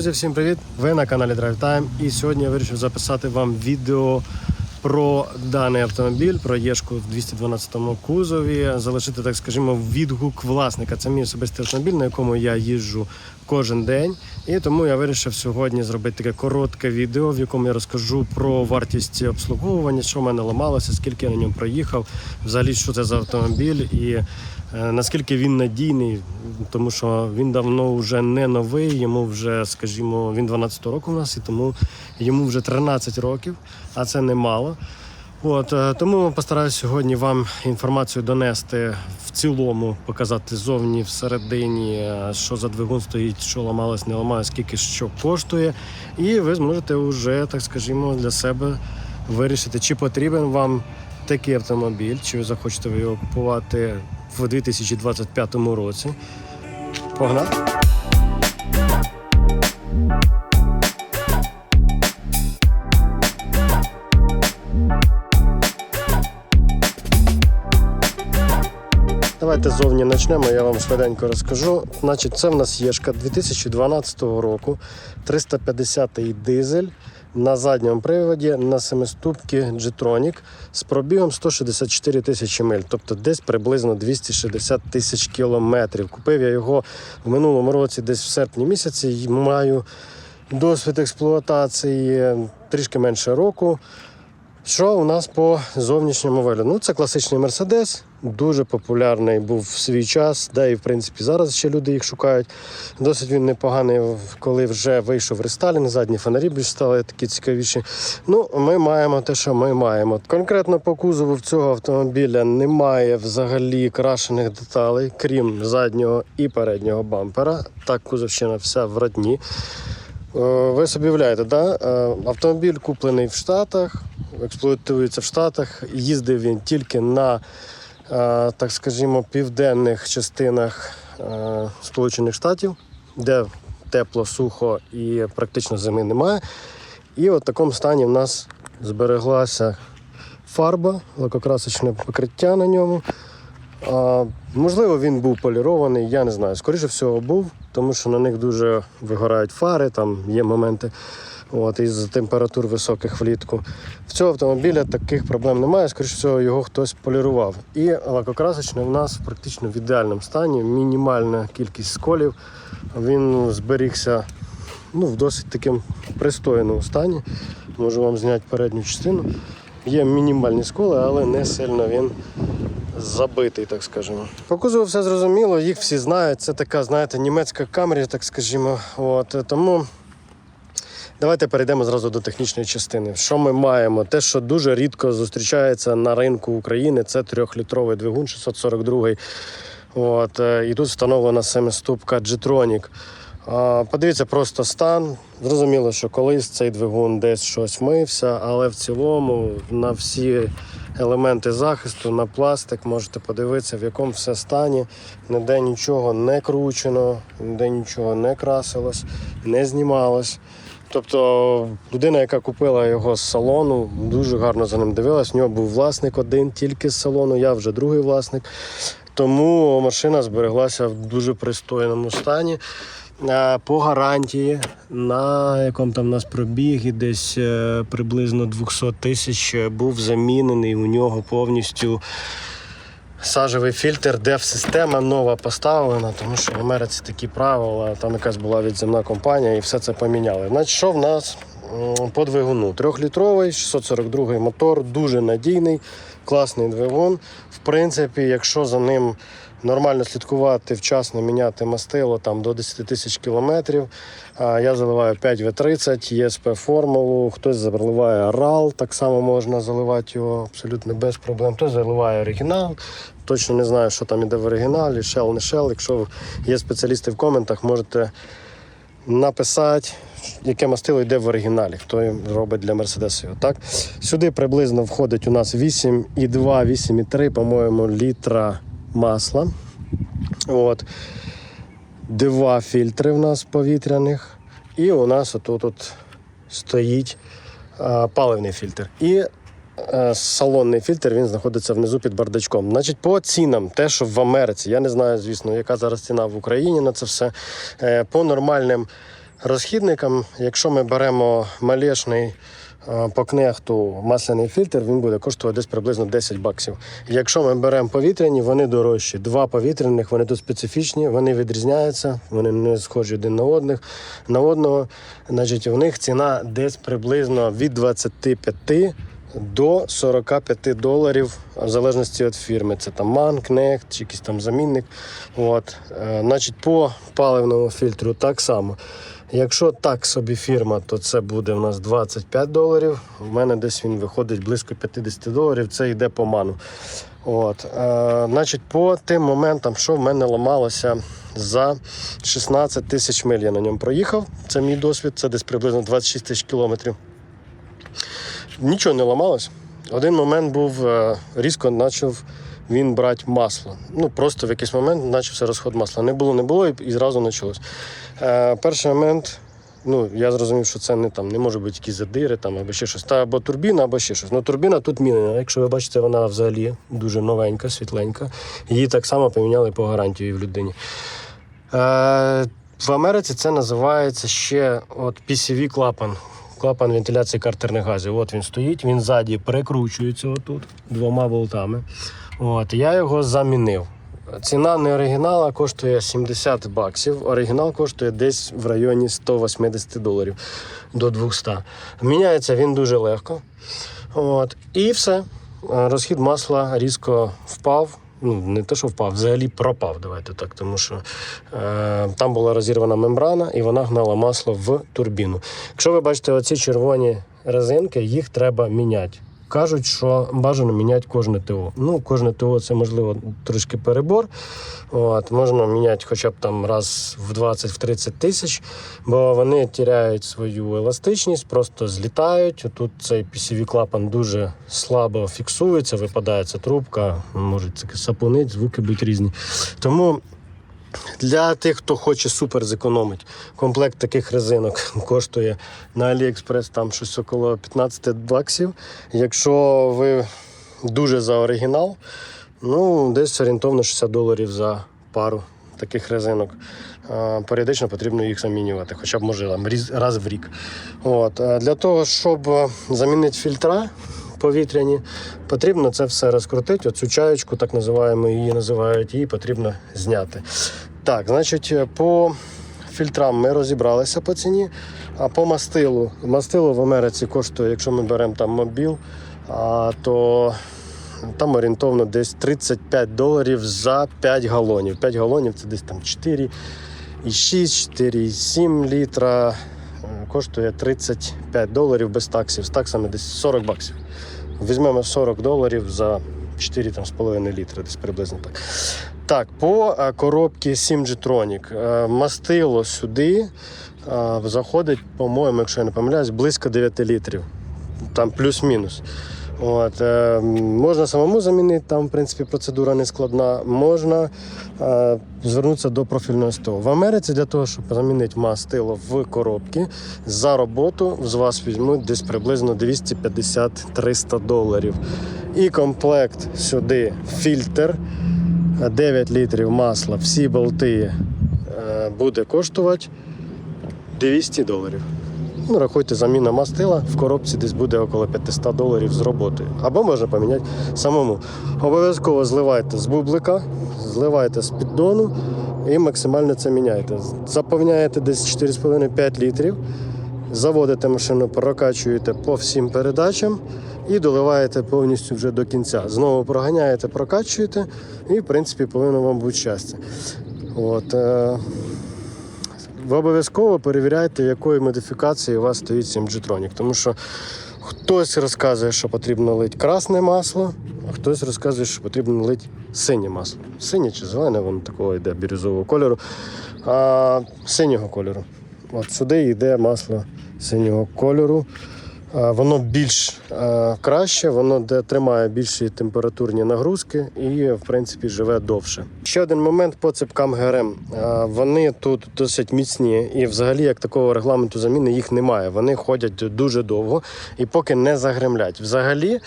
Друзі, всім привіт! Ви на каналі Drive Time. І сьогодні я вирішив записати вам відео про даний автомобіль, про Єшку в 212 кузові. Залишити, так скажімо, відгук власника. Це мій особистий автомобіль, на якому я їжджу кожен день. І тому я вирішив сьогодні зробити таке коротке відео, в якому я розкажу про вартість обслуговування, що в мене ламалося, скільки я на ньому проїхав, взагалі що це за автомобіль і наскільки він надійний, тому що він давно вже не новий, йому вже, скажімо, він 12 року у нас, і тому йому вже 13 років, а це немало. От е, тому постараюся сьогодні вам інформацію донести в цілому, показати зовні, всередині, е, що за двигун стоїть, що ламалось, не ламалось, скільки що коштує. І ви зможете вже, так скажімо, для себе вирішити, чи потрібен вам такий автомобіль, чи ви захочете його купувати в 2025 році. Погнали! Давайте зовні почнемо, я вам швиденько розкажу. Значить, це в нас Єшка 2012 року, 350-й дизель на задньому приводі на семиступки G-Tronic з пробігом 164 тисячі миль, тобто десь приблизно 260 тисяч кілометрів. Купив я його в минулому році, десь в серпні місяці. і Маю досвід експлуатації трішки менше року. Що у нас по зовнішньому вигляду? Ну, це класичний Мерседес, дуже популярний був в свій час, де і в принципі зараз ще люди їх шукають. Досить він непоганий, коли вже вийшов рестайлінг, задні фонарі більш стали такі цікавіші. Ну, ми маємо те, що ми маємо. Конкретно по кузову в цього автомобіля немає взагалі крашених деталей, крім заднього і переднього бампера. Так, кузовщина вся в родні. Е, Ви собі уявляєте, да? Е, автомобіль куплений в Штатах, експлуатується в Штатах. Їздив він тільки на, так скажімо, південних частинах е, Сполучених Штатів, де тепло, сухо і практично зими немає. І в такому стані в нас збереглася фарба, лакокрасочне покриття на ньому. А, можливо, він був полірований, я не знаю. Скоріше всього був, тому що на них дуже вигорають фари, там є моменти от, із температур високих влітку. В цього автомобіля таких проблем немає, скоріше всього, його хтось полірував. І лакокрасочний в нас практично в ідеальному стані, мінімальна кількість сколів. Він зберігся ну, в досить таким пристойному стані. Можу вам зняти передню частину. Є мінімальні сколи, але не сильно він забитий, так скажемо. По кузову все зрозуміло, їх всі знають. Це така, знаєте, німецька камері, так скажімо. От, тому давайте перейдемо зразу до технічної частини. Що ми маємо? Те, що дуже рідко зустрічається на ринку України, це трьохлітровий двигун 642. От, е, і тут встановлена семиступка G-Tronic. Подивіться просто стан. Зрозуміло, що колись цей двигун десь щось мився, але в цілому на всі елементи захисту, на пластик можете подивитися, в якому все стані. Ніде нічого не кручено, ніде нічого не красилось, не знімалось. Тобто людина, яка купила його з салону, дуже гарно за ним дивилась. У нього був власник один тільки з салону, я вже другий власник. Тому машина збереглася в дуже пристойному стані. Е, По гарантії, на якому там у нас пробіг і десь е, приблизно 200 тисяч е, був замінений у нього повністю сажевий фільтр, деф-система нова поставлена, тому що в Америці такі правила, там якась була відземна компанія і все це поміняли. Значить, що в нас по двигуну? Трьохлітровий, 642 мотор, дуже надійний, класний двигун. В принципі, якщо за ним нормально слідкувати, вчасно міняти мастило там до 10 тисяч кілометрів. Я заливаю 5В30, ЄСП формулу, хтось заливає RAL, так само можна заливати його абсолютно без проблем. Хтось заливає оригінал. Точно не знаю, що там іде в оригіналі, Shell, не Shell. Якщо є спеціалісти в коментах, можете написати, яке мастило йде в оригіналі, хто робить для Мерседесу. Так? Сюди приблизно входить у нас 8,2, 8,3, по-моєму, літра масла. От. Два фільтри в нас повітряних. І у нас отут от стоїть паливний фільтр. І салонний фільтр він знаходиться внизу під бардачком. Значить, по цінам, те, що в Америці, я не знаю, звісно, яка зараз ціна в Україні на це все. Е, по нормальним розхідникам, якщо ми беремо малешний е, по кнехту масляний фільтр, він буде коштувати десь приблизно 10 баксів. Якщо ми беремо повітряні, вони дорожчі. Два повітряних, вони тут специфічні, вони відрізняються, вони не схожі один на одних на одного. Значить, у них ціна десь приблизно від 25 до 45 доларів, в залежності від фірми. Це там ман, кнехт чи якийсь там замінник. От. Е, Значить, по паливному фільтру так само. Якщо так собі фірма, то це буде у нас 25 доларів. У мене десь він виходить близько 50 доларів. Це йде по ману. От. Е, значить, по тим моментам, що в мене ламалося за 16 тисяч миль, я на ньому проїхав. Це мій досвід, це десь приблизно 26 тисяч кілометрів. Нічого не ламалось. Один момент був е, різко почав він брати масло. Ну просто в якийсь момент почався розход масла. Не було, не було, і, і зразу почалось. Е, перший момент. Ну, я зрозумів, що це не там не може бути якісь задири там або ще щось. Та або турбіна, або ще щось. Ну турбіна тут мінена. Якщо ви бачите, вона взагалі дуже новенька, світленька. Її так само поміняли по гарантії в людині. Е, в Америці це називається ще от PCV клапан. Клапан вентиляції картерних газів. От він стоїть, він ззаді прикручується отут двома болтами. От, я його замінив. Ціна не оригінала коштує 70 баксів. Оригінал коштує десь в районі 180 доларів до 200. Міняється він дуже легко. От. І все. Розхід масла різко впав. Ну, не те, що впав, взагалі пропав. Давайте так, тому що е, там була розірвана мембрана і вона гнала масло в турбіну. Якщо ви бачите оці червоні резинки, їх треба міняти. Кажуть, що бажано міняти кожне ТО. Ну, кожне ТО це можливо трошки перебор. От, можна міняти хоча б там раз в 20-30 тисяч, бо вони тіряють свою еластичність, просто злітають. Тут цей PCV клапан дуже слабо фіксується, випадає ця трубка, може сапунить, звуки будуть різні. Тому для тих, хто хоче супер зекономити, комплект таких резинок коштує на AliExpress там щось около 15 баксів. Якщо ви дуже за оригінал, ну десь орієнтовно 60 доларів за пару таких резинок. Періодично потрібно їх замінювати, хоча б може раз в рік. От. Для того, щоб е, замінити фільтра повітряні, потрібно це все розкрутити. Оцю чаєчку, так називаємо, її називають, її потрібно зняти. Так, значить, е, по фільтрам ми розібралися по ціні, а по мастилу. Мастило в Америці коштує, якщо ми беремо там мобіл, то там орієнтовно десь 35 доларів за 5 галонів. 5 галонів це десь там 4,6, 4,7 літра. Е, Коштує 35 доларів без таксів. З таксами десь 40 баксів. Візьмемо 40 доларів за 4,5 літри, десь приблизно так. Так, по е, коробці Simgetronic. Е, Мастило сюди е, заходить, по-моєму, якщо я не помиляюсь, близько 9 літрів. Там плюс-мінус. От, е, можна самому замінити, там, в принципі, процедура не складна. Можна е, звернутися до профільного СТО. В Америці для того, щоб замінити мастило в коробці, за роботу з вас візьмуть десь приблизно 250-300 доларів. І комплект сюди фільтр, 9 літрів масла, всі болти е, буде коштувати 200 доларів. Ну, рахуйте, заміна мастила в коробці десь буде около 500 доларів з роботою. Або можна поміняти самому. Обов'язково зливайте з бублика, зливайте з піддону і максимально це міняйте. Заповняєте десь 4,5-5 літрів, заводите машину, прокачуєте по всім передачам і доливаєте повністю вже до кінця. Знову проганяєте, прокачуєте, і в принципі повинно вам бути щастя. От, е- ви обов'язково перевіряйте, якої модифікації у вас стоїть Simgetronic. Тому що хтось розказує, що потрібно лити красне масло, а хтось розказує, що потрібно лити синє масло. Синє чи зелене, воно такого йде бірюзового кольору, а синього кольору. От сюди йде масло синього кольору. Е, Воно більш е, краще, воно де тримає більші температурні нагрузки і, в принципі, живе довше. Ще один момент по цепкам ГРМ. Е, Вони тут досить міцні, і взагалі як такого регламенту заміни їх немає. Вони ходять дуже довго і поки не загремлять. Взагалі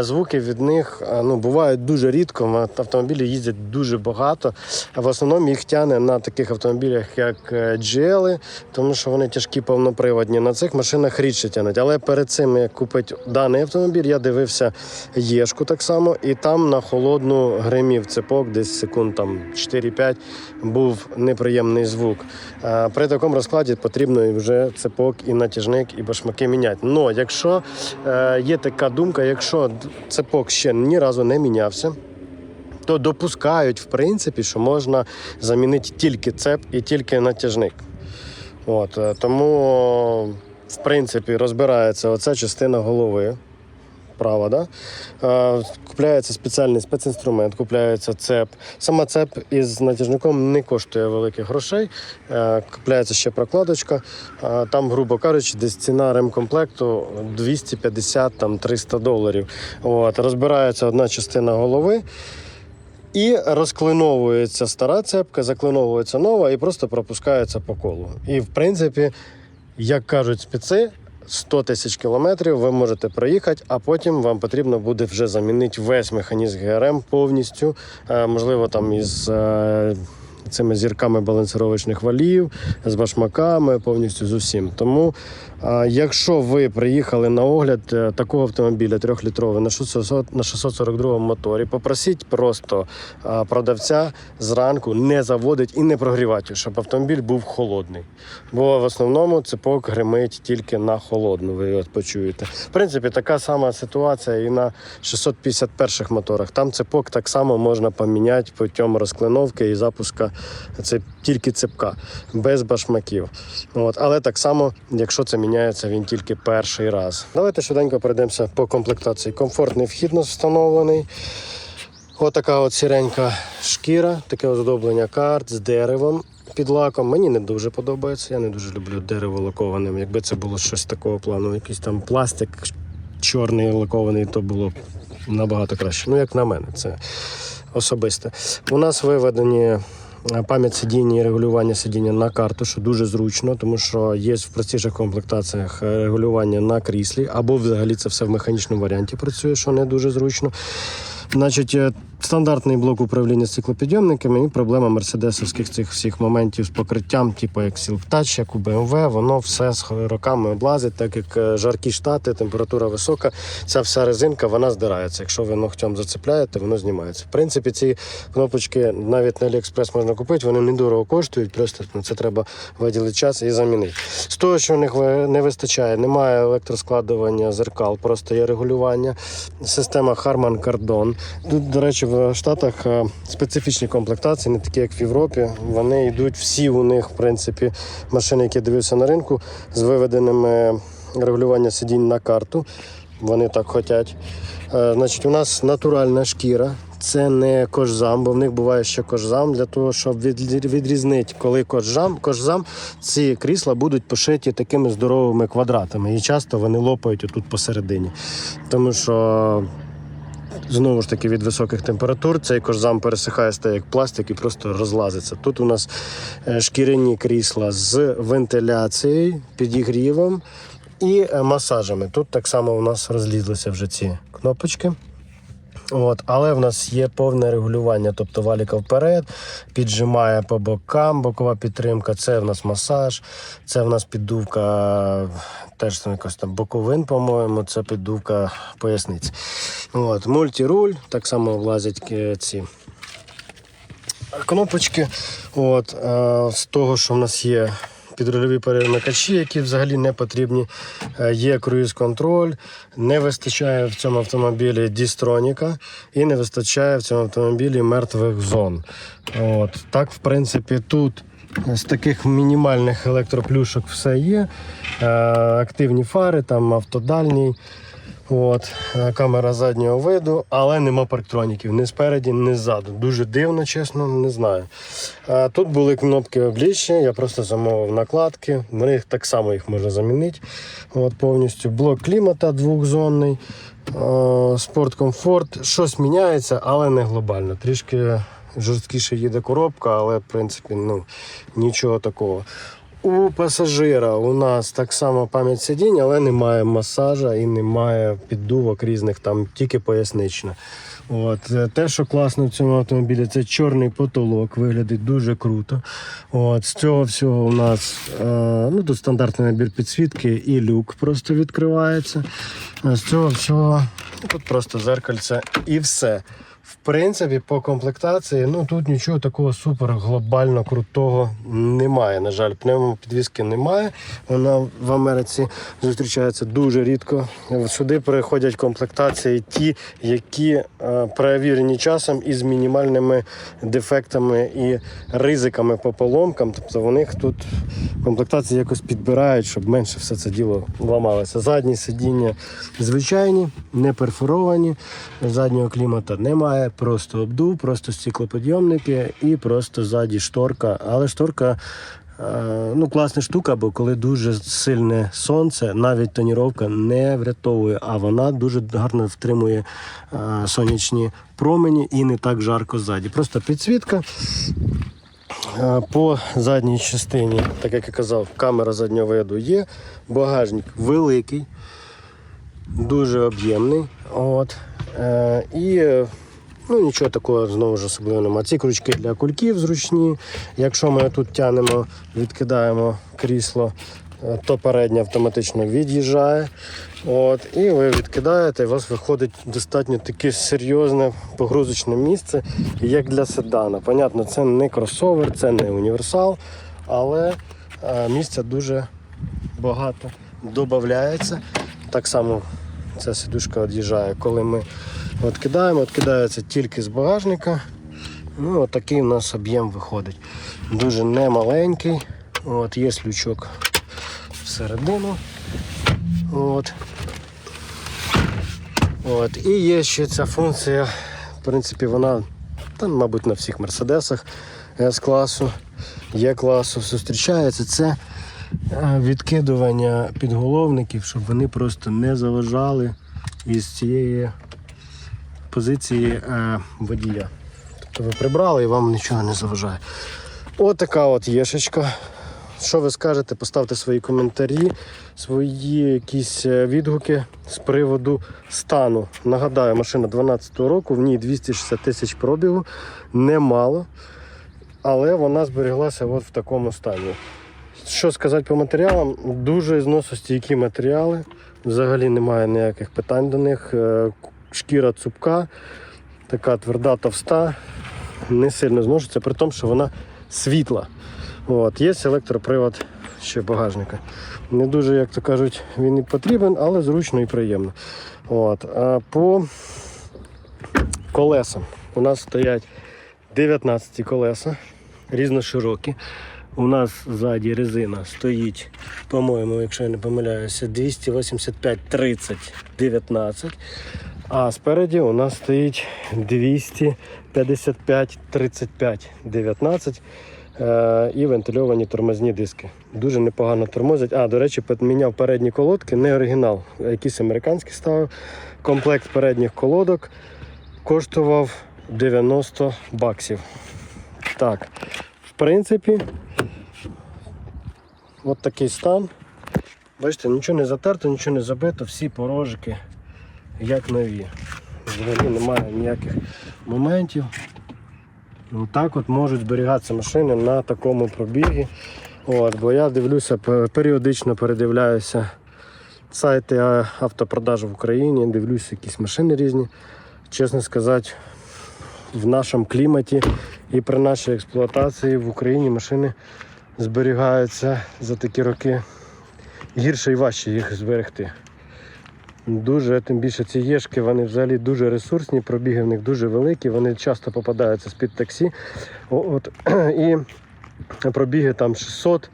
звуки від них ну, бувають дуже рідко. Автомобілі їздять дуже багато. В основному їх тягне на таких автомобілях, як GL, тому що вони тяжкі повноприводні. На цих машинах рідше тягнуть. Але перед цим як купити даний автомобіль, я дивився Єшку так само, і там на холодну гримів цепок, десь секунд там 4-5 був неприємний звук. Е, При такому розкладі потрібно вже цепок і натяжник, і башмаки міняти. Но якщо е, є така думка, якщо цепок ще ні разу не мінявся. То допускають, в принципі, що можна замінити тільки цеп і тільки натяжник. От, е, тому, в принципі, розбирається оця частина голови. Права, да? Е, купляється спеціальний спецінструмент, купляється цеп. Сама цеп із натяжником не коштує великих грошей. Е, купляється ще прокладочка. Е, там, грубо кажучи, десь ціна ремкомплекту 250-300 доларів. От, розбирається одна частина голови. І розклиновується стара цепка, заклиновується нова і просто пропускається по колу. І в принципі, як кажуть спеці, 100 тисяч кілометрів ви можете проїхати, а потім вам потрібно буде вже замінити весь механізм ГРМ повністю, Е, можливо, там із. е, Цими зірками балансировочних валів, з башмаками, повністю з усім. Тому, якщо ви приїхали на огляд е, такого автомобіля трьохлітровий на 600, на 642 моторі, попросіть просто продавця зранку не заводить і не прогрівати, щоб автомобіль був холодний. Бо в основному цепок гримить тільки на холодну. Ви от почуєте. В принципі, така сама ситуація і на 651 моторах. Там цепок так само можна поміняти путем розклиновки і запуска це тільки цепка, без башмаків. От. Але так само, якщо це міняється він тільки перший раз. Давайте швиденько пройдемося по комплектації. Комфортний вхід у встановлений. Отака от сіренька шкіра, таке оздоблення карт з деревом під лаком. Мені не дуже подобається. Я не дуже люблю дерево лакованим. Якби це було щось такого плану, якийсь там пластик чорний лакований, то було б набагато краще. Ну, як на мене, це особисте. У нас виведені. Е, Пам'ять сидіння і регулювання сидіння на карту, що дуже зручно, тому що є в простіших комплектаціях е, регулювання на кріслі, або взагалі це все в механічному варіанті працює, що не дуже зручно. Значить, е, стандартний блок управління стеклопідйомниками і проблема мерседесовських цих всіх моментів з покриттям, типу як Silk як у BMW, воно все з роками облазить, так як е, жаркі штати, температура висока. Ця вся резинка вона здирається. Якщо ви ногтем зацепляєте, воно знімається. В принципі, ці кнопочки навіть на AliExpress можна купити, вони недорого коштують, просто ну, це треба виділити час і замінити. З того, що в них не вистачає, немає електроскладування зеркал, просто є регулювання. Система Harman Kardon. Тут, до речі, в Штатах е, специфічні комплектації, не такі, як в Європі. Вони йдуть всі у них, в принципі, машини, які дивився на ринку, з виведеними регулювання сидінь на карту. Вони так хочуть. Е, Значить, у нас натуральна шкіра. Це не кожзам, бо в них буває ще кожзам для того, щоб відрізнити, коли кожзам, кожзам, ці крісла будуть пошиті такими здоровими квадратами. І часто вони лопають отут посередині. Тому що Знову ж таки, від високих температур цей кожзам пересихає, стає як пластик і просто розлазиться. Тут у нас е, шкіряні крісла з вентиляцією, підігрівом і е, масажами. Тут так само у нас розлізлися вже ці кнопочки. От, але в нас є повне регулювання, тобто валіка вперед, піджимає по бокам, бокова підтримка. Це в нас масаж, це в нас піддувка, теж там якось там боковин, по-моєму, це піддувка поясниць. От, мультируль, так само влазять е, ці кнопочки. От, е, з того, що в нас є підрульові перемикачі, які взагалі не потрібні. Е, Є круїз-контроль, не вистачає в цьому автомобілі дістроніка і не вистачає в цьому автомобілі мертвих зон. От, так, в принципі, тут. З таких мінімальних електроплюшок все є. Е, активні фари, там автодальній. От, е, камера заднього виду, але нема парктроніків ні спереді, ні ззаду. Дуже дивно, чесно, не знаю. А тут були кнопки обличчя, я просто замовив накладки. Вони так само їх можна замінити. От, повністю блок клімата двохзонний, е, спорт комфорт. Щось міняється, але не глобально. Трішки жорсткіше їде коробка, але в принципі ну, нічого такого. У пасажира у нас так само пам'ять сидінь, але немає масажа і немає піддувок різних, там тільки пояснично. От. е, Те, що класно в цьому автомобілі, це чорний потолок, виглядить дуже круто. От. З цього всього у нас е, ну, тут стандартний набір підсвітки і люк просто відкривається. З цього всього ну, тут просто зеркальце і все. Принципі, по комплектації, ну тут нічого такого супер глобально крутого немає. На жаль, пневмопідвіски немає. Вона в Америці зустрічається дуже рідко. Сюди приходять комплектації ті, які е, перевірені часом із мінімальними дефектами і ризиками по поломкам. Тобто вони тут комплектації якось підбирають, щоб менше все це діло ламалося. Задні сидіння звичайні, не перфоровані, заднього клімата немає, просто обдув, просто стеклоподйомники і просто ззаді шторка. Але шторка. е, Ну, класна штука, бо коли дуже сильне сонце, навіть тоніровка не врятовує, а вона дуже гарно втримує е, сонячні промені і не так жарко ззаді. Просто підсвітка. Е, По задній частині, так як я казав, камера заднього виду є. Багажник великий, дуже об'ємний. От. І ну, нічого такого знову ж особливо немає. Ці крючки для кульків зручні. Якщо ми тут тянемо, відкидаємо крісло, е, то переднє автоматично від'їжджає. От, і ви відкидаєте, і у вас виходить достатньо таке серйозне погрузочне місце, як для седана. Понятно, це не кросовер, це не універсал, але е, місця дуже багато додається. Так само ця сидушка від'їжджає, коли ми відкидаємо, відкидається тільки з багажника. Ну, от такий у нас об'єм виходить. Дуже немаленький. От, є лючок всередину. От. От. І є ще ця функція, в принципі, вона там, мабуть, на всіх мерседесах С-класу, Є-класу зустрічається. Це е, відкидування підголовників, щоб вони просто не заважали із цієї позиції е, водія. Тобто ви прибрали і вам нічого не заважає. Отака от єшечка. Що ви скажете? Поставте свої коментарі, свої якісь е, відгуки з приводу стану. Нагадаю, машина 12-го року, в ній 260 тисяч пробігу, немало, але вона зберіглася от в такому стані. Що сказати по матеріалам? Дуже зносостійкі матеріали. Взагалі немає ніяких питань до них. Шкіра цупка, така тверда, товста, не сильно зношується, при тому, що вона світла. От, є електропривод ще багажника. Не дуже, як то кажуть, він і потрібен, але зручно і приємно. От, а по колесам у нас стоять 19 колеса, різноширокі. У нас ззаді резина стоїть, по-моєму, якщо я не помиляюся, 285 30 19. А спереді у нас стоїть 255 35 19 е, і вентильовані тормозні диски. Дуже непогано тормозять. А, до речі, поміняв передні колодки, не оригінал, якісь американські ставив. Комплект передніх колодок коштував 90 баксів. Так, в принципі, от такий стан. Бачите, нічого не затерто, нічого не забито, всі порожики як нові. Взагалі немає ніяких моментів. Так от можуть зберігатися машини на такому пробігі. От, бо я дивлюся, періодично передивляюся сайти автопродажу в Україні, дивлюся якісь машини різні. Чесно сказати, в нашому кліматі і при нашій експлуатації в Україні машини зберігаються за такі роки гірше і важче їх зберегти. Дуже, тим більше ці єшки, вони взагалі дуже ресурсні, пробіги в них дуже великі, вони часто попадаються з-під таксі. От, і пробіги там 600,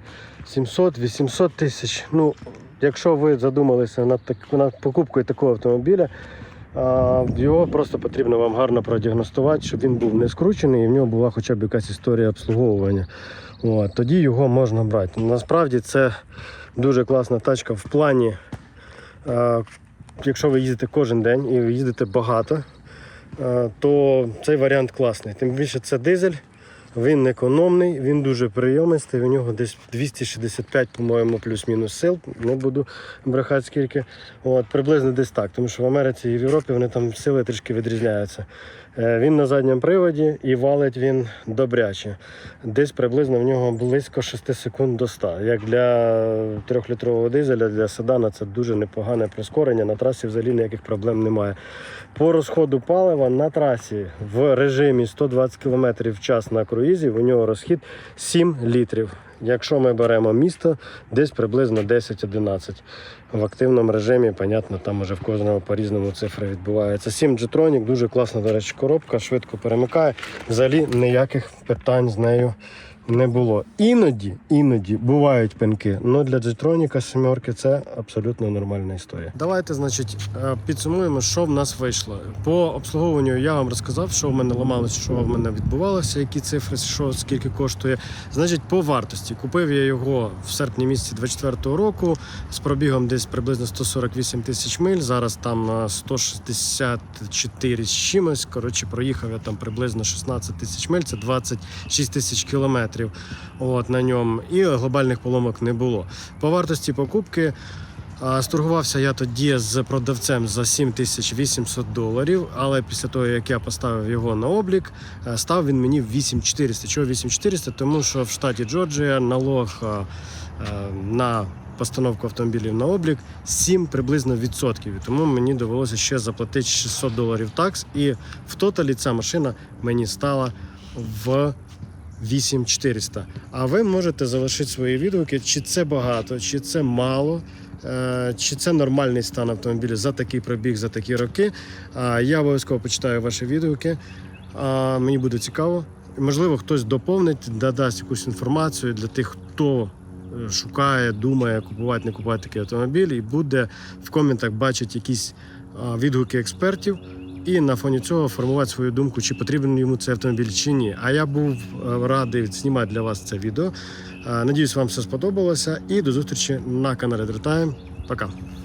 700, 800 тисяч. Ну, якщо ви задумалися над, так, над покупкою такого автомобіля, а, його просто потрібно вам гарно продіагностувати, щоб він був не скручений і в нього була хоча б якась історія обслуговування. От, тоді його можна брати. Насправді це дуже класна тачка в плані, а, якщо ви їздите кожен день і ви їздите багато, то цей варіант класний. Тим більше це дизель. Він економний, він дуже прийомистий. У нього десь 265, по-моєму, плюс-мінус сил. Не буду брехати скільки. От, приблизно десь так. Тому що в Америці і в Європі вони там сили трішки відрізняються. Е, Він на задньому приводі і валить він добряче. Десь приблизно в нього близько 6 секунд до 100. Як для трьохлітрового дизеля, для седана це дуже непогане прискорення. На трасі взагалі ніяких проблем немає. По розходу палива на трасі в режимі 120 км в час на круїзі у нього розхід 7 літрів. Якщо ми беремо місто, десь приблизно 10-11. В активному режимі, понятно, там уже в кожного по-різному цифри відбуваються. 7 G-Tronic, дуже класна, до речі, коробка, швидко перемикає. Взагалі ніяких питань з нею не було. Іноді, іноді бувають пенки, але для G-Tronic сімерки це абсолютно нормальна історія. Давайте, значить, е, підсумуємо, що в нас вийшло. По обслуговуванню я вам розказав, що в мене ламалося, що в мене відбувалося, які цифри, що скільки коштує. Значить, по вартості купив я його в серпні місяці 24-го року з пробігом десь приблизно 148 тисяч миль. Зараз там е, 164 з чимось. Коротше, проїхав я там приблизно 16 тисяч миль, це 26 тисяч кілометрів. От на ньому і глобальних поломок не було. По вартості покупки. Сторгувався я тоді з продавцем за 7800 доларів, але після того, як я поставив його на облік, е, став він мені 8400. Чого 8400? Тому що в штаті Джорджія налог е, е, на постановку автомобілів на облік 7 приблизно відсотків. Тому мені довелося ще заплатити 600 доларів такс. І в тоталі ця машина мені стала в 8400. А ви можете залишити свої відгуки, чи це багато, чи це мало. е, Чи це нормальний стан автомобіля за такий пробіг, за такі роки? Я обов'язково почитаю ваші відгуки. Мені буде цікаво. Можливо, хтось доповнить, додасть якусь інформацію для тих, хто е, шукає, думає, купувати, не купувати такий автомобіль, і буде в коментах бачити якісь відгуки експертів. І на фоні цього формувати свою думку, чи потрібен йому цей автомобіль чи ні. А я був е, радий знімати для вас це відео. Е, Надіюсь, вам все сподобалося. І до зустрічі на каналі Дротайм. Пока.